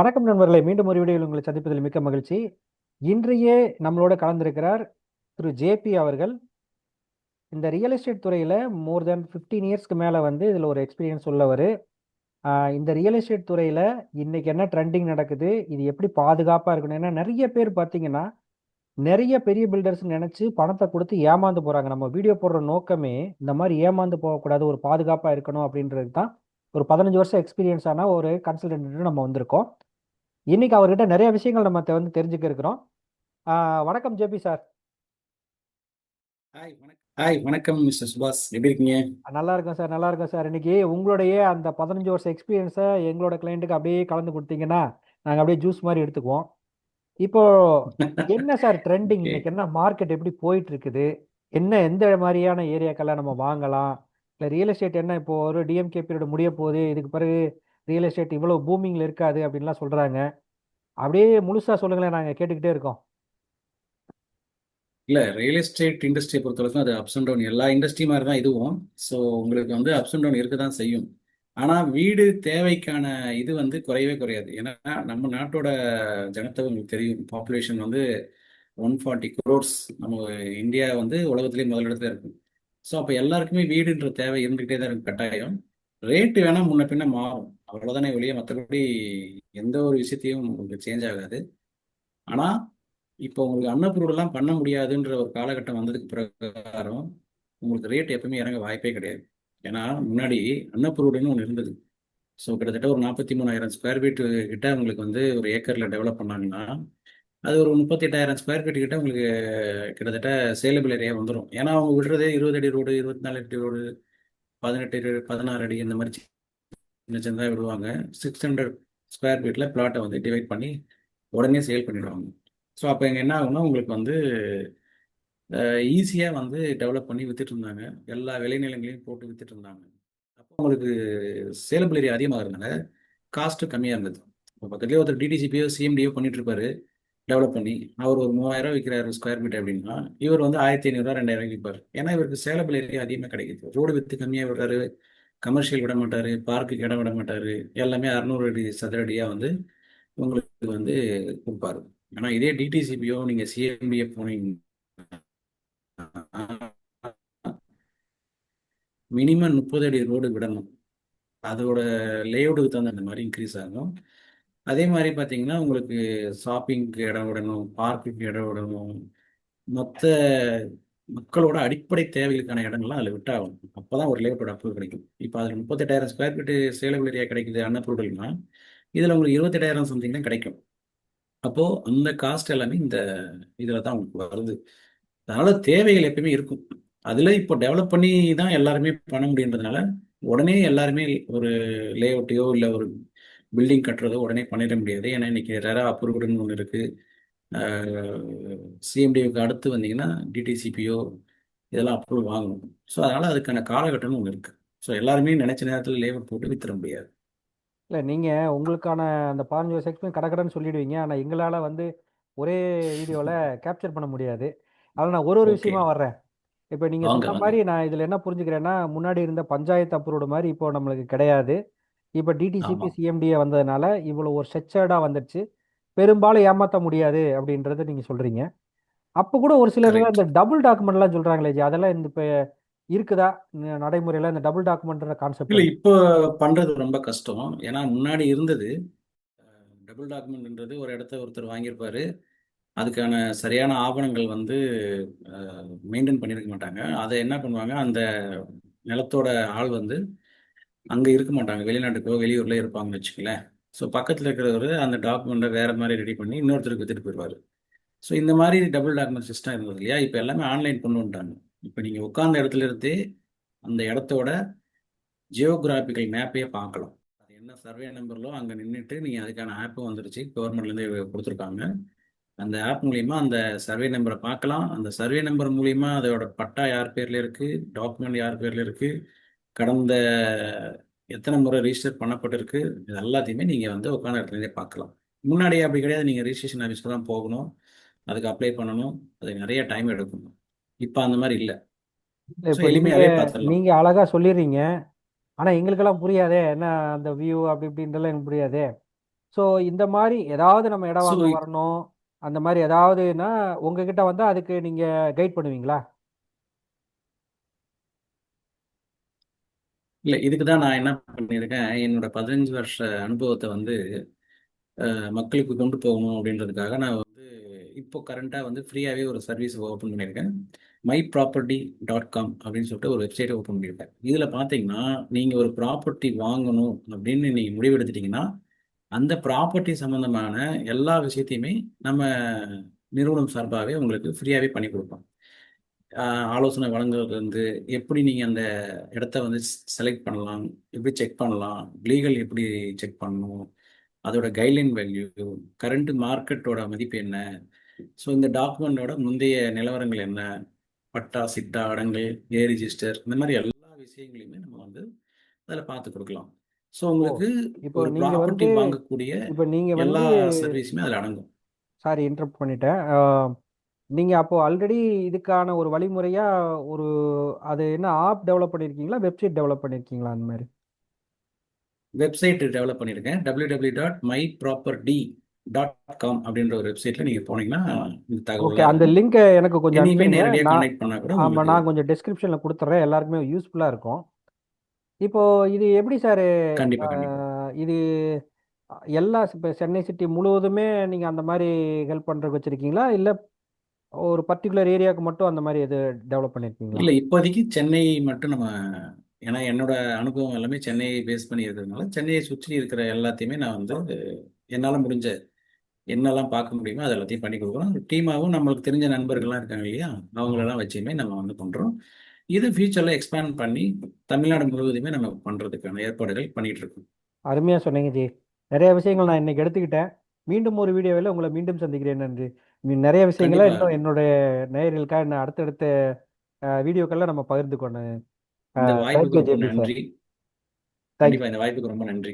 வணக்கம் நண்பர்களை மீண்டும் ஒரு வீடியோவில் உங்களை சந்திப்பதில் மிக்க மகிழ்ச்சி. இன்றையே நம்மளோட கலந்திருக்கிறார் திரு ஜேபி அவர்கள். இந்த ரியல் எஸ்டேட் துறையில் மோர் தென் ஃபிஃப்டீன் இயர்ஸ்க்கு மேலே வந்து இதில் ஒரு எக்ஸ்பீரியன்ஸ் உள்ளவர். இந்த ரியல் எஸ்டேட் துறையில் இன்னைக்கு என்ன ட்ரெண்டிங் நடக்குது இது எப்படி பாதுகாப்பாக இருக்கணும் ஏன்னா நிறைய பேர் பார்த்தீங்கன்னா நிறைய பெரிய பில்டர்ஸ் நினச்சி பணத்தை கொடுத்து ஏமாந்து போகிறாங்க நம்ம வீடியோ போடுற நோக்கமே இந்த மாதிரி ஏமாந்து போகக்கூடாது ஒரு பாதுகாப்பாக இருக்கணும் அப்படின்றது தான் ஒரு பதினஞ்சு வருஷம் எக்ஸ்பீரியன்ஸ் ஒரு கன்சல்டன்ட்டு நம்ம வந்திருக்கோம். இன்னைக்கு அவர்கிட்ட நிறைய விஷயங்கள் நம்ம வந்து தெரிஞ்சுக்க இருக்கிறோம். வணக்கம் ஜேபி சார். ஹாய் வணக்கம் மிஸ்டர் சுபாஷ். எப்படி இருக்கீங்க? நல்லா இருக்கோம் சார் நல்லா இருக்கோம் சார். இன்னைக்கு உங்களுடைய அந்த பதினஞ்சு வருஷம் எக்ஸ்பீரியன்ஸை எங்களோட கிளைண்ட்டுக்கு அப்படியே கலந்து கொடுத்தீங்கன்னா நாங்கள் அப்படியே ஜூஸ் மாதிரி எடுத்துக்குவோம். இப்போ என்ன சார் ட்ரெண்டிங். இன்னைக்கு என்ன மார்க்கெட் எப்படி போயிட்டு இருக்குது என்ன எந்த மாதிரியான ஏரியாக்கெல்லாம் நம்ம வாங்கலாம்? இல்லை ரியல் எஸ்டேட் என்ன இப்போ ஒரு டிஎம்கே பீரியட் முடிய போகுது இதுக்கு பிறகு ரியல் எஸ்டேட் இவ்வளோ பூமிங்கில் இருக்காது அப்படின்லாம் சொல்கிறாங்க அப்படியே முழுசாக சொல்லுங்களேன் நாங்கள் கேட்டுக்கிட்டே இருக்கோம். இல்லை ரியல் எஸ்டேட் இண்டஸ்ட்ரியை பொறுத்தவரைக்கும் அது அப்ஸ் அண்ட் டவுன் எல்லா இண்டஸ்ட்ரி மாதிரி தான் இதுவும். ஸோ உங்களுக்கு வந்து அப்ஸ் அண்ட் டவுன் இருக்க தான் செய்யும். ஆனால் வீடு தேவைக்கான இது வந்து குறையவே குறையாது. ஏன்னா நம்ம நாட்டோட ஜனத்தொகை உங்களுக்கு தெரியும். பாப்புலேஷன் வந்து ஒன் ஃபார்ட்டி குரோர்ஸ் நம்ம இந்தியா வந்து உலகத்திலேயே முதலிடத்துல இருக்கும் ஸோ அப்போ எல்லாருக்குமே வீடுன்ற தேவை இருந்துகிட்டே தான் இருக்கும் கட்டாயம். ரேட்டு வேணால் முன்ன பின்ன மாறும். அவ்வளோதானே வெளியே மற்றபடி எந்த ஒரு விஷயத்தையும் உங்களுக்கு சேஞ்ச் ஆகாது. ஆனால் இப்போ உங்களுக்கு அன்னப்ரூவெல்லாம் பண்ண முடியாதுன்ற ஒரு காலகட்டம் வந்ததுக்கு பிரகாரம் உங்களுக்கு ரேட் எப்பவுமே இறங்க வாய்ப்பே கிடையாது. ஏன்னா முன்னாடி அன்னப்ரூவ்டுன்னு ஒன்று இருந்தது. ஸோ கிட்டத்தட்ட ஒரு நாற்பத்தி மூணாயிரம் ஸ்கொயர் ஃபீட் கிட்ட உங்களுக்கு வந்து ஒரு ஏக்கரில் டெவலப் பண்ணாங்கன்னா அது ஒரு முப்பத்தெட்டாயிரம் ஸ்கொயர் ஃபீட் கிட்ட உங்களுக்கு கிட்டத்தட்ட சேலபிள் ஏரியா வந்துடும் ஏன்னா அவங்க விடுறதே இருபது அடி ரோடு இருபத்தி நாலு அடி ரோடு பதினெட்டு பதினாறு அடி இந்த மாதிரி சின்ன சின்னதாக விடுவாங்க. சிக்ஸ் ஹண்ட்ரட் ஸ்கொயர் ஃபீட்டில் பிளாட்டை வந்து டிவைட் பண்ணி உடனே சேல் பண்ணிவிடுவாங்க ஸோ அப்போ இங்கே என்ன ஆகும்னா உங்களுக்கு வந்து ஈஸியாக வந்து டெவலப் பண்ணி வித்துட்டு இருந்தாங்க. எல்லா விளைநிலங்களையும் போட்டு வித்துட்டு இருந்தாங்க. அப்போ உங்களுக்கு சேலபிள் ஏரியா அதிகமாக இருந்தனால காஸ்ட்டு கம்மியாக இருந்தது. இப்போ பக்கத்துலேயே ஒருத்தர் டிடிசிபியோ சிஎம்டியோ பண்ணிட்டு இருப்பாரு டெவலப் பண்ணி அவர் ஒரு மூவாயிரம் விற்கிறாரு ஸ்கொயர் ஃபீட் அப்படின்னா இவர் வந்து ஆயிரத்தி ஐநூறுரூவா ரெண்டாயிரம் விற்பார் ஏன்னா இவருக்கு சேலபிள் ஏரியா அதிகமாக கிடைக்குது. ரோடு வித்து கம்மியாக விடுறாரு. கமர்ஷியல் விட மாட்டார் பார்க்குக்கு இடம் விட மாட்டார் எல்லாமே அறுநூறு அடி சதுரடியாக வந்து உங்களுக்கு வந்து கொடுப்பாரு. ஆனால் இதே டிடிசிபியோ நீங்கள் சிஎம்பிஏ போனீங்க மினிமம் முப்பது அடி ரோடு விடணும். அதோட லேஅவுட்டுக்கு தகுந்த மாதிரி இன்க்ரீஸ் ஆகும். அதே மாதிரி பார்த்தீங்கன்னா உங்களுக்கு ஷாப்பிங்க்கு இடம் விடணும் பார்க்குக்கு இடம் விடணும். மொத்த மக்களோட அடிப்படை தேவைகளுக்கான இடங்கள்லாம் அதில் விட்டாகும் அப்போ தான் ஒரு லேஅவுட்டோட அப்ரூவல் கிடைக்கும். இப்போ அதில் முப்பத்தெட்டாயிரம் ஸ்கொயர் ஃபீட்டு சேலபிள் ஏரியா கிடைக்குது அன்னப்பொருள்னா இதில் உங்களுக்கு இருபத்தெட்டாயிரம் சம்திங் தான் கிடைக்கும். அப்போது அந்த காஸ்ட் எல்லாமே இந்த இதில் தான் உங்களுக்கு வருது. அதனால் தேவைகள் எப்பயுமே இருக்கும். அதில் இப்போ டெவலப் பண்ணி தான் எல்லாருமே பண்ண முடியுன்றதுனால உடனே எல்லாருமே ஒரு லேஅவுட்டையோ இல்லை ஒரு பில்டிங் கட்டுறதோ உடனே பண்ணிட முடியாது. ஏன்னா இன்னைக்கு ரெரா அப்ரூவ்டுன்னு ஒன்று இருக்குது சிஎம்டிக்கு அடுத்து வந்தீங்கன்னா டிடிசிபியோ இதெல்லாம் அப்ரூவல் வாங்கணும். ஸோ அதனால் அதுக்கான காலகட்டம்னு ஒன்று இருக்குது ஸோ எல்லாருமே நினைச்ச நேரத்தில் லேஅவுட் போட்டு வித்துற முடியாது. இல்லை நீங்கள் உங்களுக்கான அந்த பதினஞ்சு எக்ஸ்பீரியன்ஸ் கடக்கடன்னு சொல்லிடுவீங்க. ஆனால் எங்களால் வந்து ஒரே வீடியோவில் கேப்சர் பண்ண முடியாது. அதில் நான் ஒரு ஒரு விஷயமா வர்றேன். இப்போ நீங்கள் சொன்ன மாதிரி நான் இதில் என்ன புரிஞ்சுக்கிறேன்னா முன்னாடி இருந்த பஞ்சாயத்து அப்ரூவ்டு மாதிரி இப்போ நம்மளுக்கு கிடையாது. இப்போ டிடிசிபி சிஎம்டிஏ வந்ததுனால இவ்வளோ ஒரு ஸ்ட்ரக்சர்டாக வந்துடுச்சு பெரும்பாலும் ஏமாற்ற முடியாது அப்படின்றத நீங்கள் சொல்கிறீங்க அப்போ கூட ஒரு சிலர் அந்த டபுள் டாக்குமெண்ட்லாம் சொல்கிறாங்களே ஜி அதெல்லாம் இந்த இப்போ இருக்குதா? நடைமுறையில் இந்த டபுள் டாக்குமெண்ட்ற கான்செப்ட் இல்லை இப்போ பண்ணுறது ரொம்ப கஷ்டம். ஏன்னா முன்னாடி இருந்தது டபுள் டாக்குமெண்ட்ன்றது ஒரு இடத்த ஒருத்தர் வாங்கியிருப்பாரு. அதுக்கான சரியான ஆவணங்கள் வந்து மெயின்டைன் பண்ணியிருக்க மாட்டாங்க. அதை என்ன பண்ணுவாங்க அந்த நிலத்தோட ஆள் வந்து அங்கே இருக்க மாட்டாங்க. வெளிநாட்டுக்கோ வெளியூர்ல இருப்பாங்கன்னு வச்சுக்கலேன் ஸோ பக்கத்தில் இருக்கிறவர் அந்த டாக்குமெண்ட்டை வேறு மாதிரி ரெடி பண்ணி இன்னொருத்தருக்கு வித்துட்டு போயிடுவார் ஸோ இந்த மாதிரி டபுள் டாக்குமெண்ட் சிஸ்டம் இருந்தது இல்லையா? இப்போ எல்லாமே ஆன்லைன் கொண்டு வந்துட்டாங்க. இப்போ நீங்கள் உட்கார்ந்த இடத்துல இருந்தே அந்த இடத்தோட ஜியோகிராஃபிக்கல் மேப்பையே பார்க்கலாம். அது என்ன சர்வே நம்பர்லோ அங்கே நின்றுட்டு நீங்கள் அதுக்கான ஆப்பும் வந்துருச்சு. கவர்மெண்ட்லேருந்து கொடுத்துருக்காங்க. அந்த ஆப் மூலயமா அந்த சர்வே நம்பரை பார்க்கலாம். அந்த சர்வே நம்பர் மூலியமா அதோட பட்டா யார் பேரில் இருக்குது டாக்குமெண்ட் யார் பேரில் இருக்குது கடந்த எத்தனை முறை ரிஜிஸ்டர் பண்ணப்பட்டிருக்கு இது எல்லாத்தையுமே நீங்க வந்து உட்காந்த இடத்துலேருந்தே பார்க்கலாம். முன்னாடி அப்படி கிடையாது. நீங்க ரிஜிஸ்ட்ரேஷன் ஆஃபீஸ்க்கு தான் போகணும். அதுக்கு அப்ளை பண்ணணும். அது நிறைய டைம் எடுக்கும் இப்போ அந்த மாதிரி இல்லை. நீங்கள் நீங்கள் அழகாக சொல்லிடுறீங்க. ஆனால் எங்களுக்கெல்லாம் புரியாதே. என்ன அந்த வியூ அப்படி இப்படின்றலாம் எனக்கு புரியாதே. ஸோ இந்த மாதிரி ஏதாவது நம்ம இடம் வாங்க வரணும். அந்த மாதிரி ஏதாவதுன்னா உங்ககிட்ட வந்து அதுக்கு நீங்க கைட் பண்ணுவீங்களா? இல்லை இதுக்கு தான் நான் என்ன பண்ணியிருக்கேன் என்னோட பதினஞ்சு வருஷ அனுபவத்தை வந்து மக்களுக்கு கொண்டு போகணும் அப்படின்றதுக்காக நான் வந்து இப்போ கரண்ட்டாக வந்து ஃப்ரீயாகவே ஒரு சர்வீஸ் ஓப்பன் பண்ணியிருக்கேன் மை ப்ராப்பர்ட்டி டாட் காம் அப்படின்னு சொல்லிட்டு ஒரு வெப்சைட்டை ஓப்பன் பண்ணியிருக்கேன் இதில் பார்த்தீங்கன்னா நீங்கள் ஒரு ப்ராப்பர்ட்டி வாங்கணும் அப்படின்னு நீங்கள் முடிவெடுத்துட்டீங்கன்னா அந்த ப்ராப்பர்ட்டி சம்மந்தமான எல்லா விஷயத்தையுமே நம்ம நிறுவனம் சார்பாகவே உங்களுக்கு ஃப்ரீயாகவே பண்ணி கொடுப்போம். ஆலோசனை வழங்குறது வந்து எப்படி நீங்கள் அந்த இடத்த வந்து செலக்ட் பண்ணலாம் எப்படி செக் பண்ணலாம் லீகல் எப்படி செக் பண்ணணும் அதோட கைட்லைன் வேல்யூ கரண்ட் மார்க்கெட்டோட மதிப்பு என்ன ஸோ இந்த டாக்குமெண்டோட முந்தைய நிலவரங்கள் என்ன பட்டா சிட்டா அடங்கல் ஏ ரிஜிஸ்டர் இந்த மாதிரி எல்லா விஷயங்களையுமே நம்ம வந்து அதில் பார்த்து கொடுக்கலாம். ஸோ உங்களுக்கு இப்போ ஒரு ப்ராப்பர்ட்டி வாங்கக்கூடிய இப்போ எல்லா சர்வீஸுமே அதில் அடங்கும். சாரி இன்டரப்ட் பண்ணிட்டேன். நீங்க அப்போ ஆல்ரெடி இதுக்கான ஒரு வழிமுறையா ஒரு அது என்ன ஆப் டெவலப் பண்ணியிருக்கீங்களா வெப்சைட் டெவலப் பண்ணியிருக்கீங்களா அந்த மாதிரி? வெப்சைட் டெவலப் பண்ணியிருக்கேன் W W dot my property dot com அப்படின்ற ஒரு வெப்சைட்டில் நீங்கள் போனீங்கன்னா இந்த ஓகே அந்த லிங்கை எனக்கு கொஞ்சம் நேரடியாக நான் கான்டாக்ட் பண்ணால் கூட ஆமாம் உங்களுக்கு நான் கொஞ்சம் டிஸ்கிரிப்ஷனில் கொடுத்துட்றேன் எல்லாருக்குமே யூஸ்ஃபுல்லாக இருக்கும். இப்போ இது எப்படி சார் இது எல்லா இப்போ சென்னை சிட்டி முழுவதுமே நீங்கள் அந்த மாதிரி ஹெல்ப் பண்ணுறதுக்கு வச்சுருக்கீங்களா? இல்லை ஒரு பர்டிகுலர் ஏரியாவுக்கு மட்டும் அந்த மாதிரி எது டெவலப் பண்ணியிருக்கீங்களா இல்லை இப்போதைக்கு சென்னை மட்டும் நம்ம ஏன்னா என்னோட அனுபவம் எல்லாமே சென்னையை பேஸ் பண்ணி இருக்கிறதுனால சென்னையை சுற்றி இருக்கிற எல்லாத்தையுமே நான் வந்து என்னால் முடிஞ்ச என்னெல்லாம் பார்க்க முடியுமோ அது எல்லாத்தையும் பண்ணி கொடுக்குறோம் டீமாகவும் நம்மளுக்கு தெரிஞ்ச நண்பர்கள்லாம் இருக்காங்க இல்லையா? அவங்களெல்லாம் வச்சுமே நம்ம வந்து பண்ணுறோம் இது ஃபியூச்சரில் எக்ஸ்பேண்ட் பண்ணி தமிழ்நாடு முழுவதுமே நம்ம பண்ணுறதுக்கான ஏற்பாடுகள் பண்ணிட்டு இருக்கோம். அருமையாக சொன்னீங்க ஜி. நிறைய விஷயங்கள் நான் இன்னைக்கு எடுத்துக்கிட்டேன். மீண்டும் ஒரு வீடியோவில் உங்களை மீண்டும் சந்திக்கிறேன். நன்றி. நிறைய விஷயங்களை இன்னும் என்னுடைய நேயர்களுக்காக இன்னும் அடுத்தடுத்த வீடியோக்கள்ல நம்ம பகிர்ந்து சார் நன்றி. தேங்க்யூ கண்டிப்பாக இந்த வாய்ப்புக்கு ரொம்ப நன்றி.